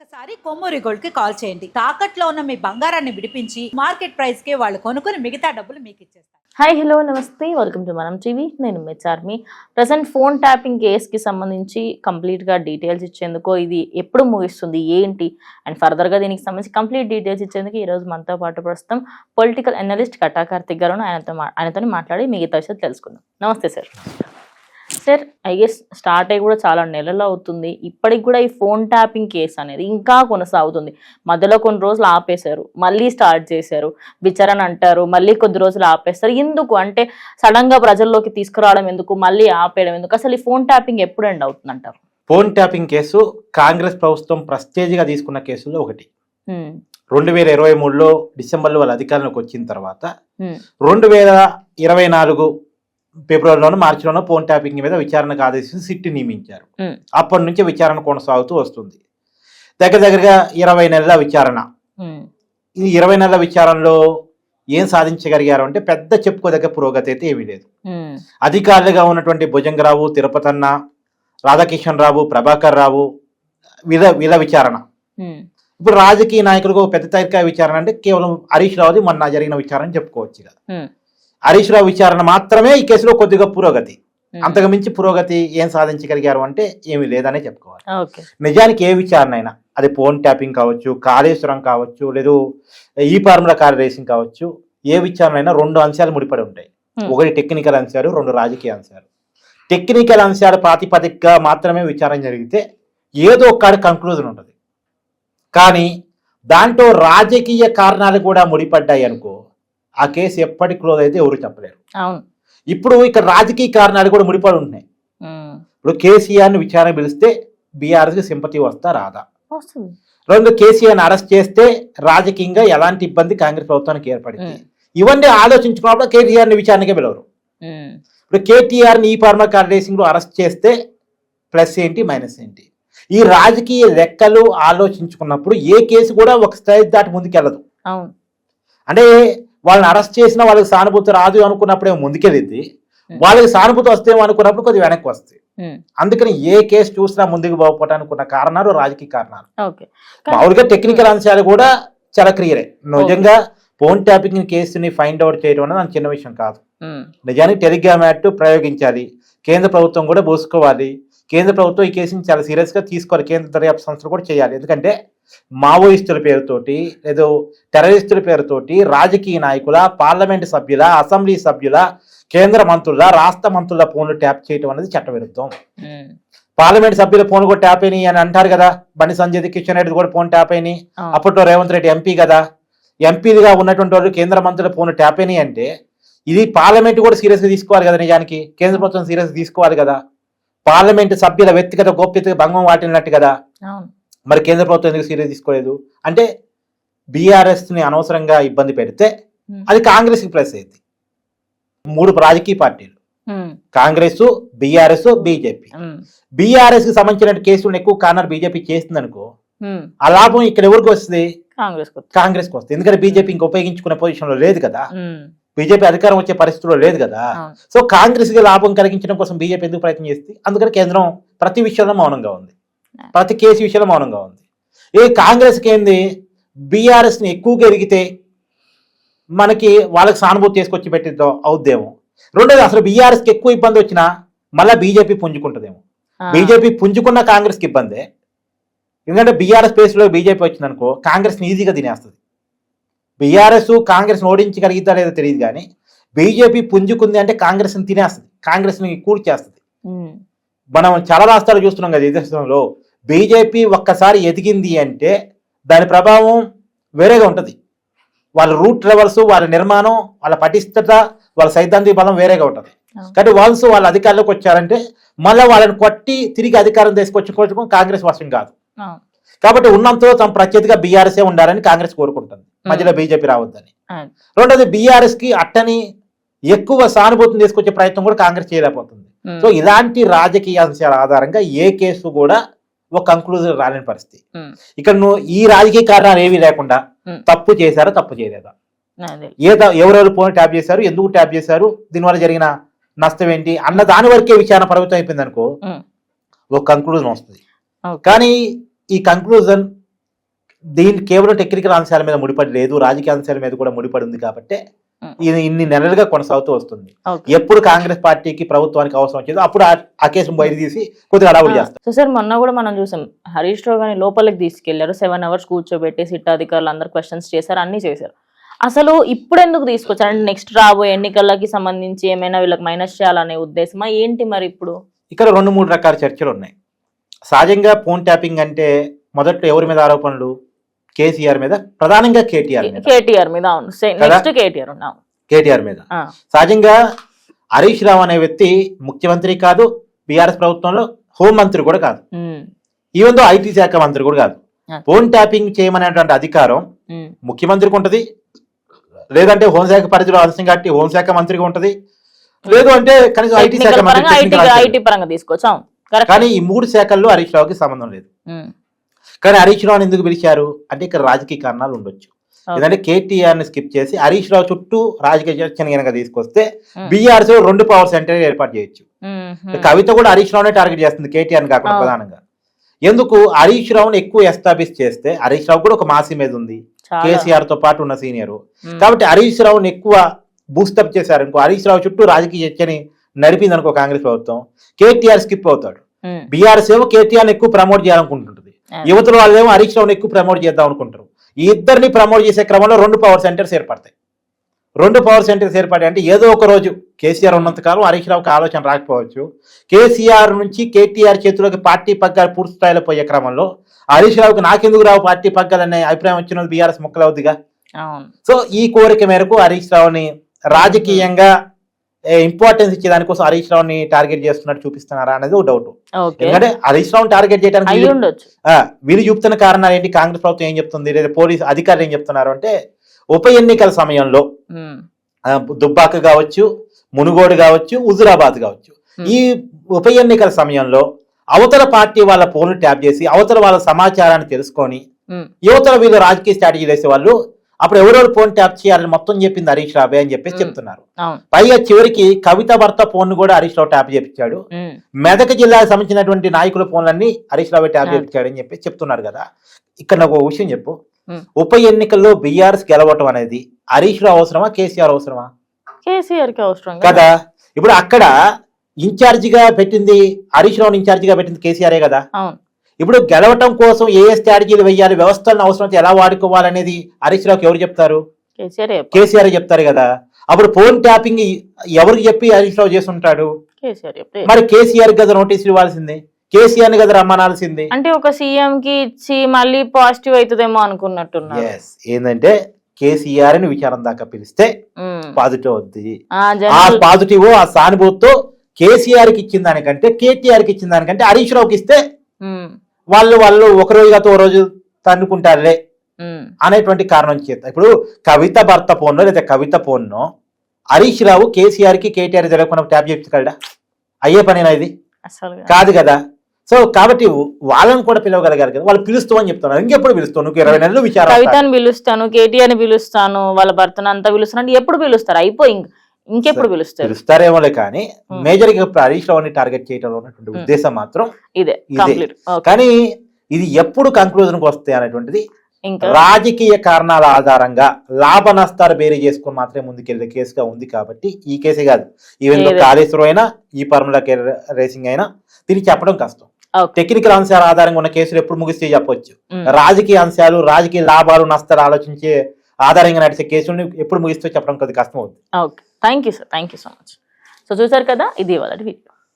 ఒక్కసారి కొమ్మూరి గోల్డ్కి కాల్ చేయండి. తాకట్లో ఉన్న మీ బంగారాన్ని విడిపించి మార్కెట్ ప్రైస్కి వాళ్ళు కొనుక్కుని మిగతా డబ్బులు మీకు ఇచ్చేస్తారు. హాయ్ హలో నమస్తే. Welcome to Manam TV. నేను మిచ్ ఆర్మీ ప్రజెంట్ ఫోన్ ట్యాపింగ్ కేస్కి సంబంధించి కంప్లీట్గా డీటెయిల్స్ ఇచ్చేందుకు ఇది ఎప్పుడు ముగిస్తుంది ఏంటి? అండ్ ఫర్దర్గా దీనికి సంబంధించి కంప్లీట్ డీటెయిల్స్ ఇచ్చేందుకు ఈరోజు మనతో పాటు ప్రస్తుతం పొలిటికల్ అనలిస్ట్ కటా కార్తిక్ గారు ఆయనతో మా- ఆయనతో మాట్లాడి మిగతా విషయాలు తెలుసుకుందాం. నమస్తే sir. Sir I guess start అయ్యి కూడా చాలా నెలలు అవుతుంది. ఇప్పటికి కూడా ఈ ఫోన్ ట్యాపింగ్ కేసు అనేది ఇంకా కొనసాగుతుంది. మధ్యలో కొన్ని రోజులు ఆపేశారు మళ్ళీ స్టార్ట్ చేశారు విచారణ అంటారు మళ్ళీ కొద్ది రోజులు ఆపేస్తారు. ఎందుకు? అంటే సడన్గా ప్రజల్లోకి తీసుకురావడం ఎందుకు? మళ్ళీ ఆపేయడం ఎందుకు? అసలు ఈ ఫోన్ ట్యాపింగ్ ఎప్పుడు ఎండ్ అవుతుంది అంటారు ఫోన్ ట్యాపింగ్ కేసు కాంగ్రెస్ ప్రభుత్వం ప్రెస్టేజ్గా తీసుకున్న కేసుల్లో ఒకటి. రెండు వేల ఇరవై మూడులో డిసెంబర్లో వాళ్ళ అధికారంలోకి వచ్చిన తర్వాత రెండు వేల ఇరవై నాలుగు ఫిబ్రవరిలోనో మార్చిలోనో ఫోన్ ట్యాపింగ్ మీద విచారణకు ఆదేశించి సిట్టి నియమించారు. అప్పటి నుంచి విచారణ కొనసాగుతూ వస్తుంది. దగ్గర దగ్గరగా ఇరవై నెలల విచారణ. ఈ ఇరవై నెలల విచారణలో ఏం సాధించగలిగారు అంటే పెద్ద చెప్పుకోదగ్గ పురోగతి అయితే ఏమీ లేదు. అధికారులుగా ఉన్నటువంటి భుజంగరావు తిరుపతన్న రాధాకిషన్ రావు ప్రభాకర్ రావు వీళ్ళ వీళ్ళ విచారణ. ఇప్పుడు రాజకీయ నాయకులకు ఒక పెద్ద తారీఖు విచారణ అంటే కేవలం హరీష్ రావుది మొన్న జరిగిన విచారణ చెప్పుకోవచ్చు ఇక. హరీష్ రావు విచారణ మాత్రమే ఈ కేసులో కొద్దిగా పురోగతి. అంతకు మించి పురోగతి ఏం సాధించగలిగారు అంటే ఏమీ లేదనే చెప్పుకోవాలి. నిజానికి ఏ విచారణ అయినా అది ఫోన్ ట్యాపింగ్ కావచ్చు కాళేశ్వరం కావచ్చు లేదు ఈ ఫార్ములా కార్ రేసింగ్ కావచ్చు ఏ విచారణ అయినా రెండు అంశాలు ముడిపడి ఉంటాయి. ఒకటి టెక్నికల్ అంశాలు రెండు రాజకీయ అంశాలు. టెక్నికల్ అంశాల ప్రాతిపదికగా మాత్రమే విచారణ జరిగితే ఏదో ఒక్కడి కంక్లూజన్ ఉంటుంది. కానీ దాంట్లో రాజకీయ కారణాలు కూడా ముడిపడ్డాయి అనుకో ఆ కేసు ఎప్పటి క్లోజ్ అయితే ఎవరు చెప్పలేరు. ఇప్పుడు ఇక్కడ రాజకీయ కారణాలు కూడా ముడిపడి ఉంటున్నాయి. ఇప్పుడు కేసీఆర్ని విచారణ పిలిస్తే బీఆర్ఎస్కి సింపతి వస్తా రాదా? రెండు కేసీఆర్ని అరెస్ట్ చేస్తే రాజకీయంగా ఎలాంటి ఇబ్బంది కాంగ్రెస్ ప్రభుత్వానికి ఏర్పడింది. ఇవన్నీ ఆలోచించుకున్నప్పుడు కేటీఆర్ని విచారణకే పిలవరు. ఇప్పుడు కేటీఆర్ని ఈ ఫార్మా కార్ రేసింగ్లో అరెస్ట్ చేస్తే ప్లస్ ఏంటి మైనస్ ఏంటి? ఈ రాజకీయ లెక్కలు ఆలోచించుకున్నప్పుడు ఏ కేసు కూడా ఒక స్థాయి దాటి ముందుకెళ్ళదు. అంటే వాళ్ళని అరెస్ట్ చేసినా వాళ్ళకి సానుభూతి రాదు అనుకున్నప్పుడే ముందుకెళ్ళింది వాళ్ళకి సానుభూతి వస్తేమో అనుకున్నప్పుడు కొద్దిగా వెనక్కి వస్తాయి. అందుకని ఏ కేసు చూసినా ముందుకు పోకపోవటానికి ఉన్న కారణాలు రాజకీయ కారణాలు. మామూలుగా టెక్నికల్ అంశాలు కూడా చాలా క్లియరే. నిజంగా ఫోన్ ట్యాపింగ్ కేసుని ఫైండ్ అవుట్ చేయడం అనేది చిన్న విషయం కాదు. నిజానికి టెలిగ్రామ్ యాక్ట్ ప్రయోగించాలి. కేంద్ర ప్రభుత్వం కూడా పూసుకోవాలి కేంద్ర ప్రభుత్వం ఈ కేసుని చాలా సీరియస్గా తీసుకోవాలి. కేంద్ర దర్యాప్తు సంస్థలు కూడా చేయాలి. ఎందుకంటే మావోయిస్టుల పేరుతోటి ఏదో టెర్రరిస్టుల పేరుతోటి రాజకీయ నాయకుల పార్లమెంట్ సభ్యుల అసెంబ్లీ సభ్యుల కేంద్ర మంత్రుల రాష్ట్ర మంత్రుల ఫోన్లు ట్యాప్ చేయడం అనేది చట్టవిరుద్ధం. పార్లమెంట్ సభ్యుల ఫోన్ కూడా ట్యాప్ అయినాయి అని అంటారు కదా. బండి సంజయ్ కిషన్ రెడ్డి కూడా ఫోన్ ట్యాప్ అయినాయి. అప్పట్లో రేవంత్ రెడ్డి ఎంపీ కదా. ఎంపీలుగా ఉన్నటువంటి వాళ్ళు కేంద్ర మంత్రుల ఫోన్ ట్యాప్ అయినాయి అంటే ఇది పార్లమెంట్ కూడా సీరియస్గా తీసుకోవాలి కదా నిజానికి. కేంద్ర ప్రభుత్వం సీరియస్ తీసుకోవాలి కదా. పార్లమెంట్ సభ్యుల వ్యక్తిగత గోప్యత భంగం వాటిల్లినట్టు కదా మరి కేంద్ర ప్రభుత్వం ఎందుకు సీరియస్ తీసుకోలేదు అంటే బీఆర్ఎస్ని అనవసరంగా ఇబ్బంది పెడితే. అది కాంగ్రెస్కి ప్లస్ అయింది మూడు రాజకీయ పార్టీలు. Congress BRS BJP. బీఆర్ఎస్కి సంబంధించిన కేసులను ఎక్కువ కార్నర్ బీజేపీ చేస్తుంది అనుకో. ఆ లాభం ఇక్కడ ఎవరికి వస్తుంది కాంగ్రెస్ కాంగ్రెస్కి వస్తుంది ఎందుకంటే బీజేపీ ఇంకా ఉపయోగించుకునే పొజిషన్లో లేదు కదా. బీజేపీ అధికారం వచ్చే పరిస్థితిలో లేదు కదా. సో కాంగ్రెస్కి లాభం కలిగించడం కోసం బీజేపీ ఎందుకు ప్రయత్నం చేస్తుంది? అందుకని కేంద్రం ప్రతి విషయంలో మౌనంగా ఉంది. ప్రతి కేసు విషయంలో మౌనంగా ఉంది. ఏ కాంగ్రెస్కి ఏంది? బీఆర్ఎస్ని ఎక్కువగా ఎరిగితే మనకి వాళ్ళకి సానుభూతి తీసుకొచ్చి పెట్టిద్దాం అవుద్దేమో. రెండోది అసలు బీఆర్ఎస్కి ఎక్కువ ఇబ్బంది వచ్చినా మళ్ళీ బీజేపీ పుంజుకుంటుందేమో. బీజేపీ పుంజుకున్న కాంగ్రెస్కి ఇబ్బందే. ఎందుకంటే బీఆర్ఎస్ ప్లేస్లో బీజేపీ వచ్చిందనుకో కాంగ్రెస్ ఈజీగా తినేస్తుంది. బీఆర్ఎస్ కాంగ్రెస్ ఓడించగలిగిద్దా లేదో తెలియదు కానీ బీజేపీ పుంజుకుంది అంటే కాంగ్రెస్ని తినేస్తుంది కాంగ్రెస్ని కూర్చేస్తుంది. మనం చాలా రాష్ట్రాలు చూస్తున్నాం కదా దేశంలో. బీజేపీ ఒక్కసారి ఎదిగింది అంటే దాని ప్రభావం వేరేగా ఉంటుంది. వాళ్ళ రూట్ లెవెల్స్ వాళ్ళ నిర్మాణం వాళ్ళ పటిష్టత వాళ్ళ సైద్ధాంతిక బలం వేరేగా ఉంటుంది. కాబట్టి వన్స్ వాళ్ళ అధికారంలోకి వచ్చారంటే మళ్ళీ వాళ్ళని కొట్టి తిరిగి అధికారం తీసుకొచ్చుకోవడం కాంగ్రెస్ వశం కాదు. కాబట్టి ఉన్నంతలో తమ ప్రత్యేకగా బీఆర్ఎస్ఏ ఉండాలని కాంగ్రెస్ కోరుకుంటుంది మధ్యలో బీజేపీ రావద్దని. రెండోది బీఆర్ఎస్కి అట్టని ఎక్కువ సానుభూతిని తీసుకొచ్చే ప్రయత్నం కూడా కాంగ్రెస్ చేయలేకపోతుంది. సో ఇలాంటి రాజకీయ అంశాల ఆధారంగా ఏ కేసు కూడా ఒక కంక్లూజన్ రాలేని పరిస్థితి. ఇక్కడ నువ్వు ఈ రాజకీయ కారణాలు ఏమీ లేకుండా. తప్పు చేశారా తప్పు చేయలేదా ఏ త- ఎవరెవరు ఫోన్ ట్యాప్ చేశారు ఎందుకు ట్యాప్ చేశారు దీనివల్ల జరిగిన నష్టం ఏంటి అన్న దాని వరకే విచారణ పరిమితం అయిపోయింది అనుకో. ఒక కంక్లూజన్ వస్తుంది. కానీ ఈ కంక్లూజన్ దీని కేవలం టెక్నికల్ అంశాల మీద ముడిపడి లేదు రాజకీయ అంశాల మీద కూడా ముడిపడి ఉంది కాబట్టి. ఇది ఇన్ని నెలలుగా కొనసాగుతూ వస్తుంది. ఎప్పుడు కాంగ్రెస్ పార్టీకి ప్రభుత్వానికి అవసరం వచ్చిందో అప్పుడు ఆ- కేసును బయట తీసి కొద్దిగా అడవులు చేస్తారు. సో సార్ మొన్న కూడా మనం చూసాం హరీష్ రావు గారిని లోపలికి తీసుకెళ్ళారు సెవెన్ అవర్స్ కూర్చోబెట్టి సిట్ అధికారులు అందరు క్వశ్చన్స్ చేశారు అన్ని చేశారు. అసలు ఇప్పుడు ఎందుకు తీసుకొచ్చారు? అంటే నెక్స్ట్ రాబోయే ఎన్నికలకి సంబంధించి ఏమైనా వీళ్ళకి మైనస్ చేయాలనే ఉద్దేశమా? ఏంటి మరి ఇప్పుడు? ఇక్కడ రెండు మూడు రకాల చర్చలు ఉన్నాయి. సహజంగా ఫోన్ ట్యాపింగ్ అంటే మొదట్లో ఎవరి మీద ఆరోపణలు? కేసీఆర్ మీద ప్రధానంగా కేటీఆర్ మీద. కేటీఆర్ మీద అవును? నెక్స్ట్ కేటీఆర్ కేటీఆర్ మీద. సహజంగా హరీష్ రావు అనే వ్యక్తి ముఖ్యమంత్రి కాదు బీఆర్ఎస్ ప్రభుత్వంలో హోంమంత్రి కూడా కాదు. ఈవెన్ దో ఐటీ శాఖ మంత్రి కూడా కాదు. ఫోన్ ట్యాపింగ్ చేయమనేటువంటి అధికారం ముఖ్యమంత్రికి ఉంటది లేదంటే హోంశాఖ పరిధిలో అంశం కాబట్టి హోంశాఖ మంత్రికి ఉంటది. లేదు అంటే కనీసం ఐటీ శాఖ మంత్రి ఐటీ పరంగా తీసుకోవచ్చు కానీ ఈ మూడు శాఖల్లో హరీష్ రావుకి సంబంధం లేదు. ఉమ్, కానీ హరీష్ రావుని ఎందుకు పిలిచారు? అంటే ఇక్కడ రాజకీయ కారణాలు ఉండొచ్చు. ఎందుకంటే కేటీఆర్ని స్కిప్ చేసి హరీష్ రావు చుట్టూ రాజకీయ చర్చను కనుక తీసుకొస్తే Hmm. బీఆర్ఎస్ రెండు పవర్ సెంటర్ ఏర్పాటు చేయొచ్చు. ఉమ్, కవిత కూడా హరీష్ రావునే టార్గెట్ చేస్తుంది కేటీఆర్ కాకుండా అవును. ప్రధానంగా. ఎందుకు? హరీష్ రావుని ఎక్కువ ఎస్టాబ్లిష్ చేస్తే హరీష్ రావు కూడా ఒక మాసి మీద ఉంది. కేసీఆర్తో పాటు ఉన్న సీనియర్. కాబట్టి హరీష్ రావుని ఎక్కువ బూస్టప్ చేశారు ఇంకో హరీష్ రావు చుట్టూ రాజకీయ చర్చని నడిపింది అనుకో కాంగ్రెస్ ప్రభుత్వం కేటీఆర్ స్కిప్ అవుతాడు. బీఆర్ఎస్ ఏమో కేటీఆర్ ఎక్కువ ప్రమోట్ చేయాలనుకుంటుంటుంది. యువతల వాళ్ళు ఏమో హరీష్ రావుని ఎక్కువ ప్రమోట్ చేద్దాం అనుకుంటారు ఈ ఇద్దరిని ప్రమోట్ చేసే క్రమంలో రెండు పవర్ సెంటర్స్ ఏర్పడతాయి. రెండు పవర్ సెంటర్స్ ఏర్పడాయి అంటే ఏదో ఒక రోజు కేసీఆర్ ఉన్నంత కాలం హరీష్ రావుకి ఆలోచన రాకపోవచ్చు. కేసీఆర్ నుంచి కేటీఆర్ చేతిలోకి పార్టీ పగ్గాలు పూర్తి స్థాయిలో పోయే క్రమంలో హరీష్ రావుకి నాకెందుకు రావు పార్టీ పగ్గాలు అనే అభిప్రాయం వచ్చినది బీఆర్ఎస్ ముక్కలవుద్దిగా? సో ఈ కోరిక మేరకు హరీష్ రావుని రాజకీయంగా ఇంపార్టెన్స్ ఇచ్చే దానికోసం హరీష్ రావుని టార్గెట్ చేస్తున్నట్టు చూపిస్తున్నారా అనేది ఒక డౌట్ ఎందుకంటే హరీష్ రావుని టార్గెట్ చేయడానికి వీళ్ళు- చూపుతున్న కారణాలు ఏంటి? కాంగ్రెస్ ప్రభుత్వం ఏం చెప్తుంది? లేదా పోలీస్ అధికారులు ఏం చెప్తున్నారు అంటే ఉప ఎన్నికల సమయంలో దుబ్బాక కావచ్చు మునుగోడు కావచ్చు హుజురాబాద్ కావచ్చు. ఈ ఉప ఎన్నికల సమయంలో అవతల పార్టీ వాళ్ళ ఫోన్లు ట్యాప్ చేసి అవతల వాళ్ళ సమాచారాన్ని తెలుసుకొని యువతల వీళ్ళు రాజకీయ స్ట్రాటజీ వేసే వాళ్ళు అప్పుడు ఎవరెవరు ఫోన్ ట్యాప్ చేయాలని మొత్తం చెప్పింది హరీష్ రాబే అని చెప్పేసి. చెప్తున్నారు. పైగా చివరికి కవిత భర్త ఫోన్ కూడా హరీష్ రావు ట్యాప్ చేపించాడు. మెదక్ జిల్లాకు సంబంధించినటువంటి నాయకుల ఫోన్లన్నీ హరీష్ రావు ట్యాబ్ ఆ. చేయించాడని చెప్పి చెప్తున్నారు కదా. ఇక్కడ నాకు ఒక విషయం చెప్పు. ఉప ఎన్నికల్లో బీఆర్ఎస్ గెలవటం అనేది హరీష్ రావు అవసరమా కేసీఆర్ అవసరమా? కేసీఆర్కి అవసరం కదా. ఇప్పుడు అక్కడ ఇన్ఛార్జిగా పెట్టింది హరీష్ రావుని ఇన్ఛార్జిగా పెట్టింది కేసీఆరే కదా. ఇప్పుడు గెలవటం కోసం ఏ ఏ స్ట్రాటజీలు వేయాలి వ్యవస్థలను అవసరం అయితే ఎలా వాడుకోవాలనేది హరీష్ రావుకి ఎవరు చెప్తారు? కేసీఆర్ చెప్తారు కదా. అప్పుడు ఫోన్ ట్యాపింగ్ ఎవరికి చెప్పి హరీష్ రావు చేస్తుంటాడు? మరి కేసీఆర్ కదా నోటీసులు ఇవ్వాల్సిందే. కేసీఆర్ని కదా రమ్మనాల్సిందే. అంటే ఒక సీఎం కి ఇచ్చి మళ్ళీ పాజిటివ్ అవుతుందేమో అనుకున్నట్టున్నారు. ఎస్ ఏంటంటే కేసీఆర్ని విచారం దాకా పిలిస్తే. పాజిటివ్ అవుద్ది. ఆ పాజిటివ్ ఆ సానుభూతితో కేసీఆర్కి ఇచ్చిన దానికంటే కేటీఆర్కి ఇచ్చిన దానికంటే హరీష్ రావుకి ఇస్తే వాళ్ళు వాళ్ళు ఒక రోజు కాదు ఓ రోజు తన్నుకుంటారులే అనేటువంటి కారణం చేత. ఇప్పుడు కవిత భర్త ఫోన్ లేదా కవిత ఫోన్ హరీష్ రావు కేసీఆర్కి కేటీఆర్ తెలియకుండా ట్యాప్ చేయించగలడా అయ్యే పనేనా ఇది? అసలు కాదు. కదా సో కాబట్టి వాళ్ళని కూడా పిలవగలిగారు కదా. వాళ్ళు పిలుస్తామని చెప్తున్నారు. ఇంకెప్పుడు పిలుస్తావు? నువ్వు ఇరవై నెలలు విచారం కవితని పిలుస్తాను కేటీఆర్ పిలుస్తాను వాళ్ళ భర్తను అంతా పిలుస్తాను ఎప్పుడు పిలుస్తారు? అయిపోయి ఇంక- ఇంకెప్పుడు పిలుస్తారు? పిలుస్తారేమోలే కానీ. మేజర్గా హరీష్ రావుని టార్గెట్ చేయడంలో ఉన్నటువంటి. ఉద్దేశం మాత్రం ఇదే ఇదే. కానీ ఇది ఎప్పుడు కంక్లూజన్కి వస్తాయి అనేటువంటిది రాజకీయ కారణాల ఆధారంగా లాభ నష్టాలు బేరీ చేసుకుని మాత్రమే ముందుకెళ్ళే కేసుగా ఉంది కాబట్టి ఈ కేసే కాదు. ఈవెన్. కాళేశ్వరం అయినా ఈ పర్మల రేసింగ్ అయినా దీనికి చెప్పడం కష్టం. టెక్నికల్ అంశాల ఆధారంగా ఉన్న కేసులు ఎప్పుడు ముగిస్తే చెప్పొచ్చు. రాజకీయ అంశాలు రాజకీయ లాభాలు నష్టాలు ఆలోచించే ఆధారంగా నడిచే కేసులను ఎప్పుడు ముగిస్తే చెప్పడం కొద్ది కష్టం అవుతుంది thank you sir thank you so much so చూసారు కదా? ఇది వాళ్ళ వీడియో.